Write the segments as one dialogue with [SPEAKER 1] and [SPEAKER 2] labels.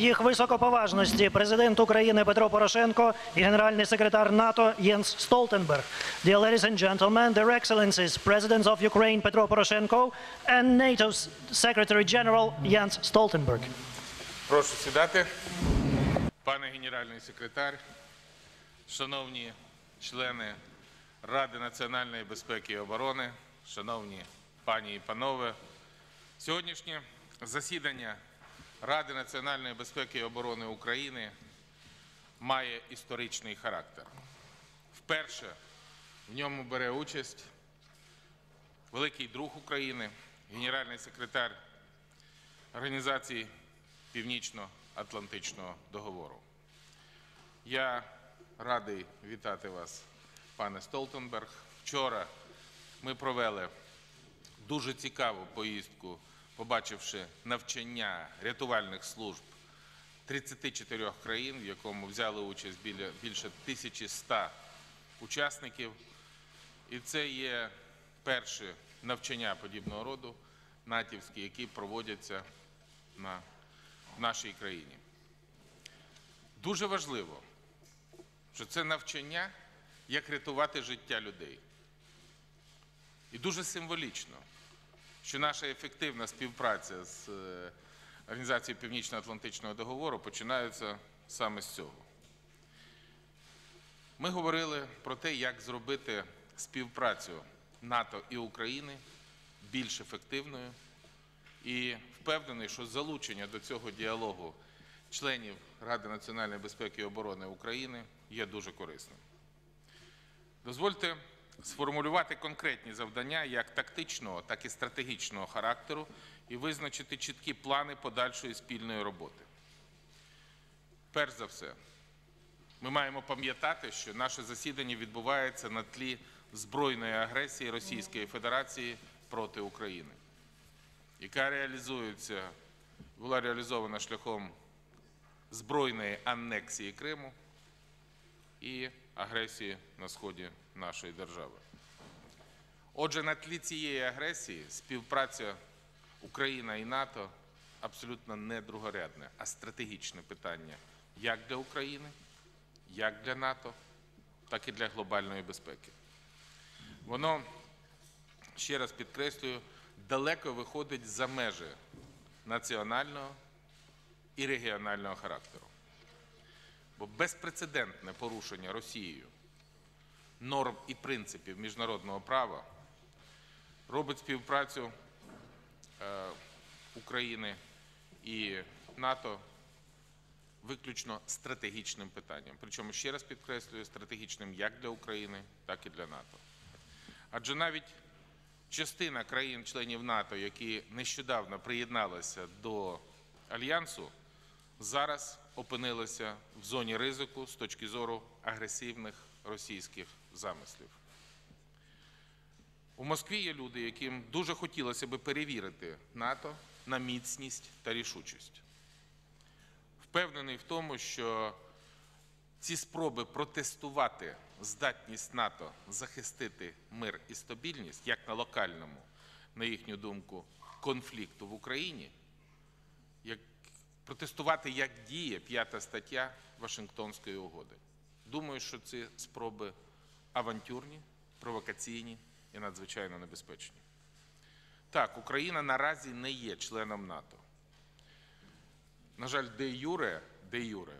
[SPEAKER 1] їх високоповажності президент України Петро Порошенко і генеральний секретар НАТО Єнс Столтенберг. Dear ladies and gentlemen, their excellencies, President of Ukraine Petro Poroshenko and NATO's Secretary General Jens Stoltenberg.
[SPEAKER 2] Прошу сідати. Пане генеральний секретар, шановні члени Ради національної безпеки і оборони, шановні пані і панове, сьогоднішнє засідання Ради національної безпеки і оборони України має історичний характер. Вперше в ньому бере участь великий друг України, генеральний секретар Організації Північно-Атлантичного договору. Я радий вітати вас, пане Столтенберг. Вчора ми провели дуже цікаву поїздку, побачивши навчання рятувальних служб 34 країн, в якому взяли участь біля більше 1100 учасників. І це є перші навчання подібного роду натівські, які проводяться на нашій країні. Дуже важливо, що це навчання, як рятувати життя людей. І дуже символічно, що наша ефективна співпраця з е, Організацією Північно-Атлантичного договору починається саме з цього. Ми говорили про те, як зробити співпрацю НАТО і України більш ефективною. І впевнений, що залучення до цього діалогу членів Ради національної безпеки і оборони України є дуже корисним. Дозвольте сформулювати конкретні завдання як тактичного, так і стратегічного характеру і визначити чіткі плани подальшої спільної роботи. Перш за все, ми маємо пам'ятати, що наше засідання відбувається на тлі збройної агресії Російської Федерації проти України яка реалізується, була реалізована шляхом збройної анексії Криму і агресії на сході нашої держави. Отже, на тлі цієї агресії співпраця Україна і НАТО абсолютно не другорядне, а стратегічне питання як для України, як для НАТО, так і для глобальної безпеки. Воно, ще раз підкреслюю, далеко виходить за межі національного і регіонального характеру. Бо безпрецедентне порушення Росією норм і принципів міжнародного права робить співпрацю е, України і НАТО виключно стратегічним питанням. Причому ще раз підкреслюю, стратегічним як для України, так і для НАТО. Адже навіть частина країн-членів НАТО, які нещодавно приєдналися до альянсу, зараз опинилися в зоні ризику з точки зору агресивних російських замислів. У Москві є люди, яким дуже хотілося би перевірити НАТО на міцність та рішучість. Впевнений в тому, що ці спроби протестувати здатність НАТО захистити мир і стабільність як на локальному, на їхню думку, конфлікту в Україні, як протестувати як діє п'ята стаття Вашингтонської угоди. Думаю, що ці спроби авантюрні, провокаційні і надзвичайно небезпечні. Так, Україна наразі не є членом НАТО. На жаль, де юре, де юре,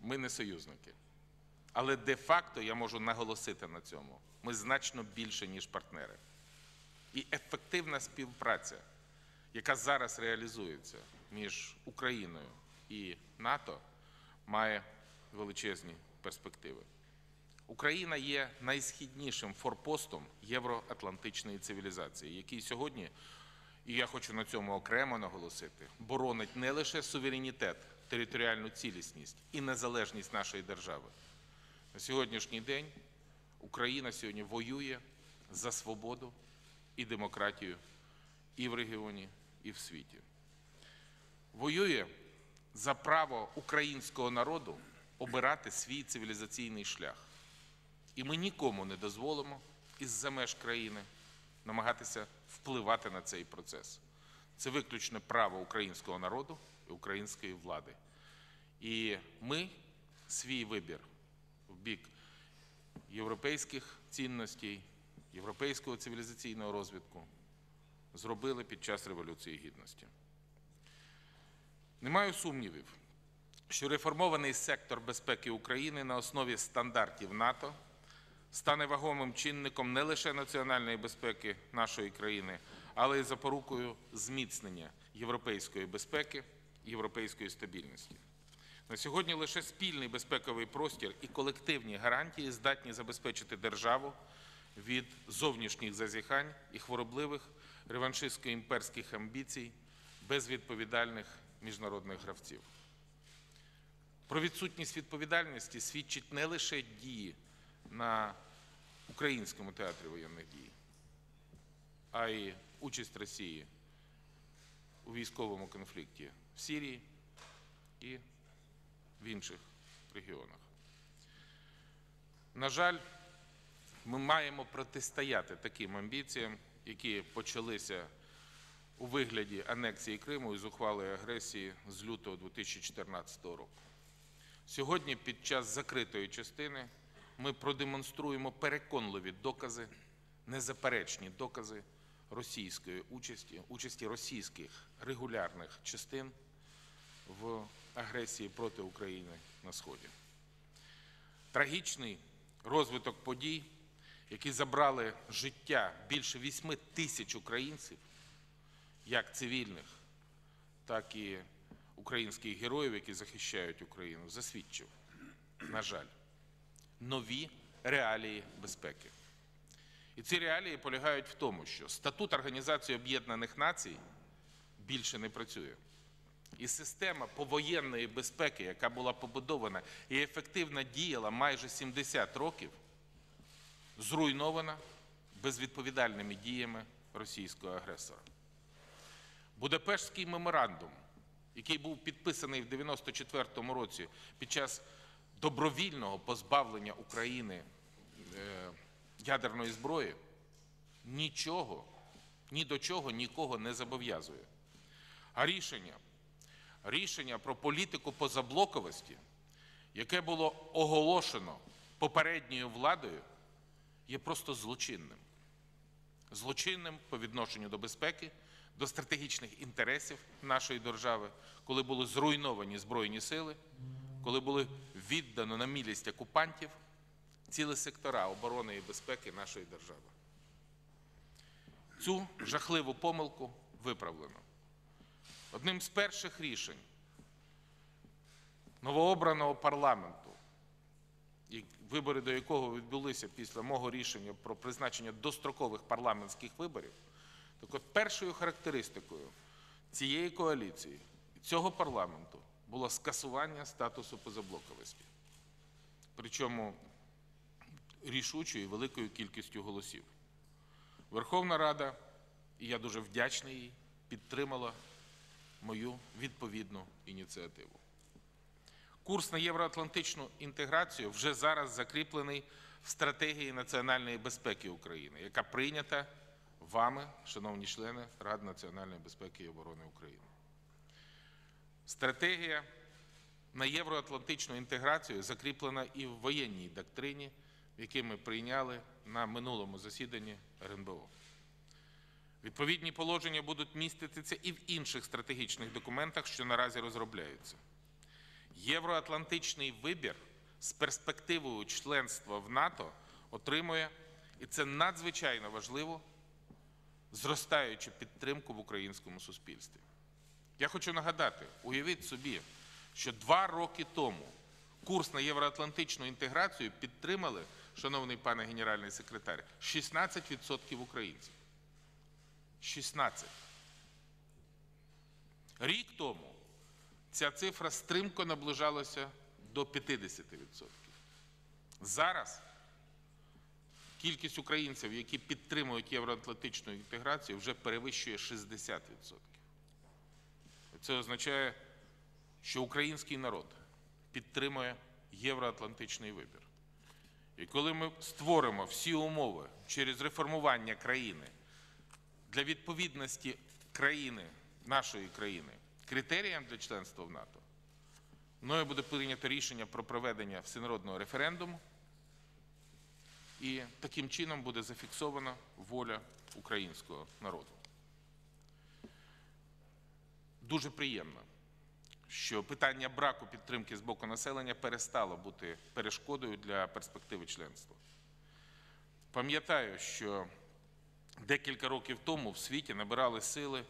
[SPEAKER 2] ми не союзники. Але де-факто я можу наголосити на цьому. Ми значно більше, ніж партнери. І ефективна співпраця, яка зараз реалізується між Україною і НАТО, має величезні перспективи. Україна є найсхіднішим форпостом євроатлантичної цивілізації, який сьогодні, і я хочу на цьому окремо наголосити, боронить не лише суверенітет, територіальну цілісність і незалежність нашої держави. На сьогоднішній день Україна сьогодні воює за свободу і демократію і в регіоні, і в світі. Воює за право українського народу обирати свій цивілізаційний шлях. І ми нікому не дозволимо із-за меж країни намагатися впливати на цей процес. Це виключне право українського народу і української влади. І ми свій вибір в бік європейських цінностей, європейського цивілізаційного розвитку зробили під час Революції Гідності. Не маю сумнівів, що реформований сектор безпеки України на основі стандартів НАТО стане вагомим чинником не лише національної безпеки нашої країни, але й запорукою зміцнення європейської безпеки, європейської стабільності. На сьогодні лише спільний безпековий простір і колективні гарантії здатні забезпечити державу від зовнішніх зазіхань і хворобливих реваншистсько-імперських амбіцій безвідповідальних міжнародних гравців. Про відсутність відповідальності свідчить не лише дії на українському театрі воєнних дій, а й участь Росії у військовому конфлікті в Сирії і в інших регіонах. На жаль, ми маємо протистояти таким амбіціям, які почалися у вигляді анексії Криму і зухвалої агресії з лютого 2014 року. Сьогодні, під час закритої частини, ми продемонструємо переконливі докази, незаперечні докази російської участі, участі російських регулярних частин в агресії проти України на Сході. Трагічний розвиток подій, які забрали життя більше 8 тисяч українців, як цивільних, так і українських героїв, які захищають Україну, засвідчив, на жаль, нові реалії безпеки. І ці реалії полягають в тому, що статут Організації Об'єднаних Націй більше не працює. І система повоєнної безпеки, яка була побудована і ефективно діяла майже 70 років, зруйнована безвідповідальними діями російського агресора. Будапештський меморандум, який був підписаний в 1994 році під час добровільного позбавлення України е, ядерної зброї, нічого, ні до чого нікого не зобов'язує. А рішення, рішення про політику позаблоковості, яке було оголошено попередньою владою, є просто злочинним. Злочинним по відношенню до безпеки, до стратегічних інтересів нашої держави, коли були зруйновані Збройні сили, коли були віддано на мілість окупантів цілі сектора оборони і безпеки нашої держави. Цю жахливу помилку виправлено. Одним з перших рішень новообраного парламенту, вибори до якого відбулися після мого рішення про призначення дострокових парламентських виборів, так от першою характеристикою цієї коаліції цього парламенту було скасування статусу позаблоковості. Причому рішучою і великою кількістю голосів. Верховна Рада, і я дуже вдячний їй, підтримала мою відповідну ініціативу. Курс на євроатлантичну інтеграцію вже зараз закріплений в стратегії національної безпеки України, яка прийнята вами, шановні члени Ради національної безпеки і оборони України. Стратегія на євроатлантичну інтеграцію закріплена і в воєнній доктрині, який ми прийняли на минулому засіданні РНБО. Відповідні положення будуть міститися і в інших стратегічних документах, що наразі розробляються. Євроатлантичний вибір з перспективою членства в НАТО отримує, і це надзвичайно важливо, зростаючу підтримку в українському суспільстві. Я хочу нагадати, уявіть собі, що два роки тому курс на євроатлантичну інтеграцію підтримали, шановний пане генеральний секретар, 16% українців. 16. Рік тому ця цифра стрімко наближалася до 50%. Зараз кількість українців, які підтримують євроатлантичну інтеграцію, вже перевищує 60%. Це означає, що український народ підтримує євроатлантичний вибір. І коли ми створимо всі умови через реформування країни для відповідності країни, нашої країни, критеріям для членства в НАТО, мною буде прийнято рішення про проведення всенародного референдуму, і таким чином буде зафіксована воля українського народу. Дуже приємно, що питання браку підтримки з боку населення перестало бути перешкодою для перспективи членства. Пам'ятаю, що декілька років тому в світі набирали сили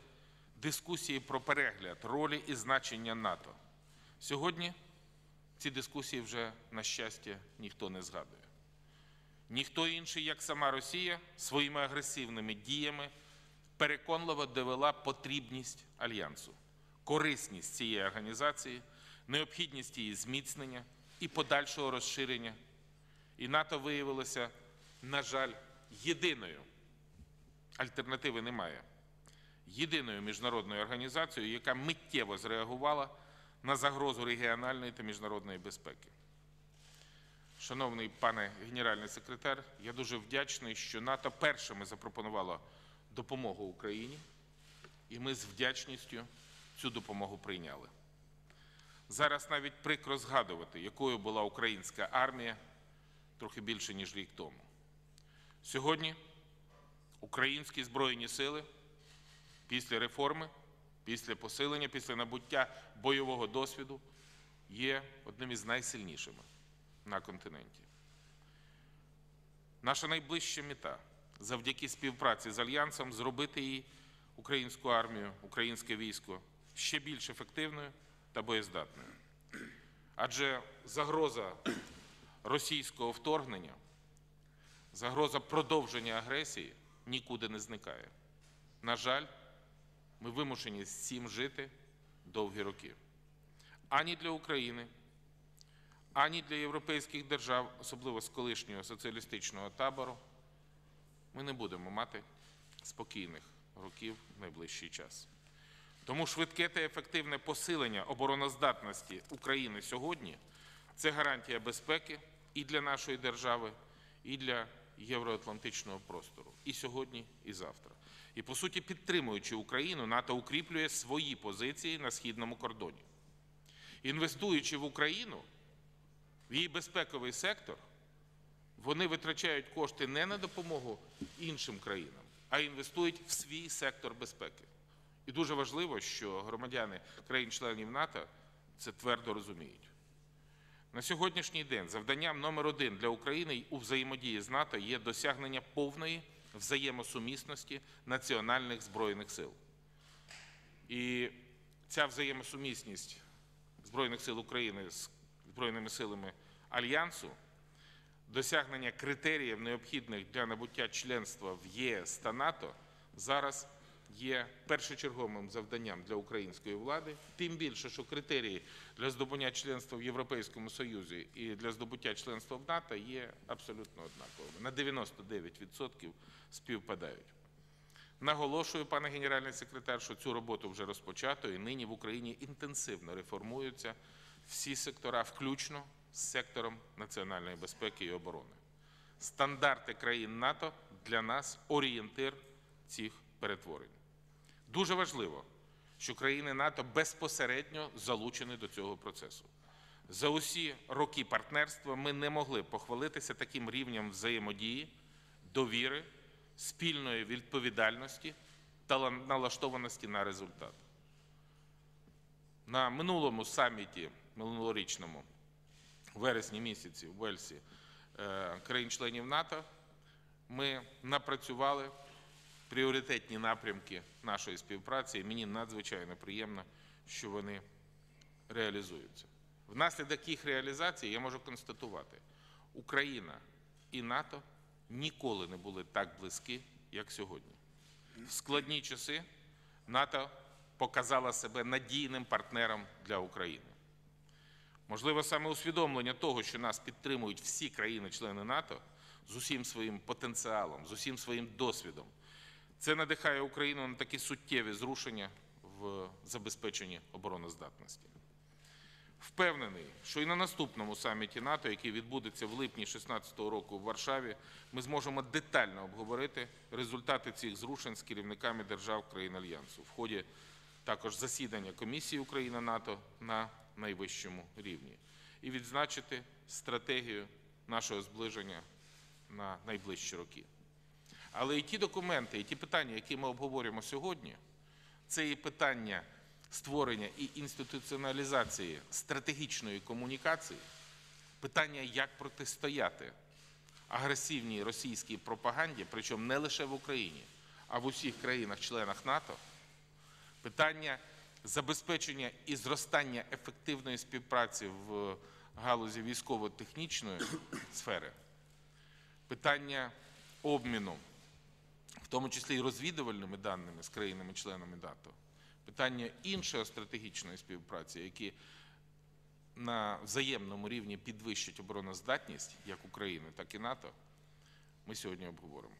[SPEAKER 2] дискусії про перегляд ролі і значення НАТО. Сьогодні ці дискусії вже, на щастя, ніхто не згадує. Ніхто інший, як сама Росія, своїми агресивними діями переконливо довела потрібність альянсу, корисність цієї організації, необхідність її зміцнення і подальшого розширення. І НАТО виявилося, на жаль, єдиною альтернативи немає. Єдиною міжнародною організацією, яка миттєво зреагувала на загрозу регіональної та міжнародної безпеки. Шановний пане генеральний секретар, я дуже вдячний, що НАТО першими запропонувало допомогу Україні, і ми з вдячністю цю допомогу прийняли. Зараз навіть прикро згадувати, якою була українська армія трохи більше, ніж рік тому. Сьогодні українські збройні сили після реформи, після посилення, після набуття бойового досвіду є одним із найсильнішими на континенті. Наша найближча мета завдяки співпраці з Альянсом зробити її українську армію, українське військо ще більш ефективною та боєздатною. Адже загроза російського вторгнення, загроза продовження агресії нікуди не зникає. На жаль, ми вимушені з цим жити довгі роки. Ані для України, ані для європейських держав, особливо з колишнього соціалістичного табору, ми не будемо мати спокійних років в найближчий час. Тому швидке та ефективне посилення обороноздатності України сьогодні це гарантія безпеки і для нашої держави, і для євроатлантичного простору, і сьогодні, і завтра. І по суті, підтримуючи Україну, НАТО укріплює свої позиції на східному кордоні. Інвестуючи в Україну, в її безпековий сектор, вони витрачають кошти не на допомогу іншим країнам, а інвестують в свій сектор безпеки. І дуже важливо, що громадяни країн-членів НАТО це твердо розуміють. На сьогоднішній день завданням номер один для України у взаємодії з НАТО є досягнення повної взаємосумісності національних збройних сил. І ця взаємосумісність Збройних сил України з Збройними силами Альянсу, досягнення критеріїв, необхідних для набуття членства в ЄС та НАТО, зараз є першочерговим завданням для української влади. Тим більше, що критерії для здобуття членства в Європейському Союзі і для здобуття членства в НАТО є абсолютно однаковими. На 99% співпадають. Наголошую, пане генеральний секретар, що цю роботу вже розпочато, і нині в Україні інтенсивно реформуються всі сектора, включно з сектором національної безпеки і оборони. Стандарти країн НАТО для нас орієнтир цих перетворень. Дуже важливо, що країни НАТО безпосередньо залучені до цього процесу. За усі роки партнерства ми не могли похвалитися таким рівнем взаємодії, довіри, спільної відповідальності та налаштованості на результат. На минулому саміті, минулорічному, вересні місяці в Вельсі е, країн-членів НАТО, ми напрацювали пріоритетні напрямки нашої співпраці, і мені надзвичайно приємно, що вони реалізуються. Внаслідок їх реалізації я можу констатувати, Україна і НАТО ніколи не були так близькі, як сьогодні. В складні часи НАТО показала себе надійним партнером для України. Можливо, саме усвідомлення того, що нас підтримують всі країни-члени НАТО з усім своїм потенціалом, з усім своїм досвідом, це надихає Україну на такі суттєві зрушення в забезпеченні обороноздатності. Впевнений, що і на наступному саміті НАТО, який відбудеться в липні 2016 року в Варшаві, ми зможемо детально обговорити результати цих зрушень з керівниками держав країн Альянсу в ході також засідання комісії Україна НАТО на найвищому рівні і відзначити стратегію нашого зближення на найближчі роки. Але і ті документи, і ті питання, які ми обговорюємо сьогодні, це і питання створення і інституціоналізації стратегічної комунікації, питання, як протистояти агресивній російській пропаганді, причому не лише в Україні, а в усіх країнах-членах НАТО, питання забезпечення і зростання ефективної співпраці в галузі військово-технічної сфери, питання обміну, в тому числі і розвідувальними даними з країнами-членами НАТО, питання іншої стратегічної співпраці, які на взаємному рівні підвищать обороноздатність як України, так і НАТО, ми сьогодні обговоримо.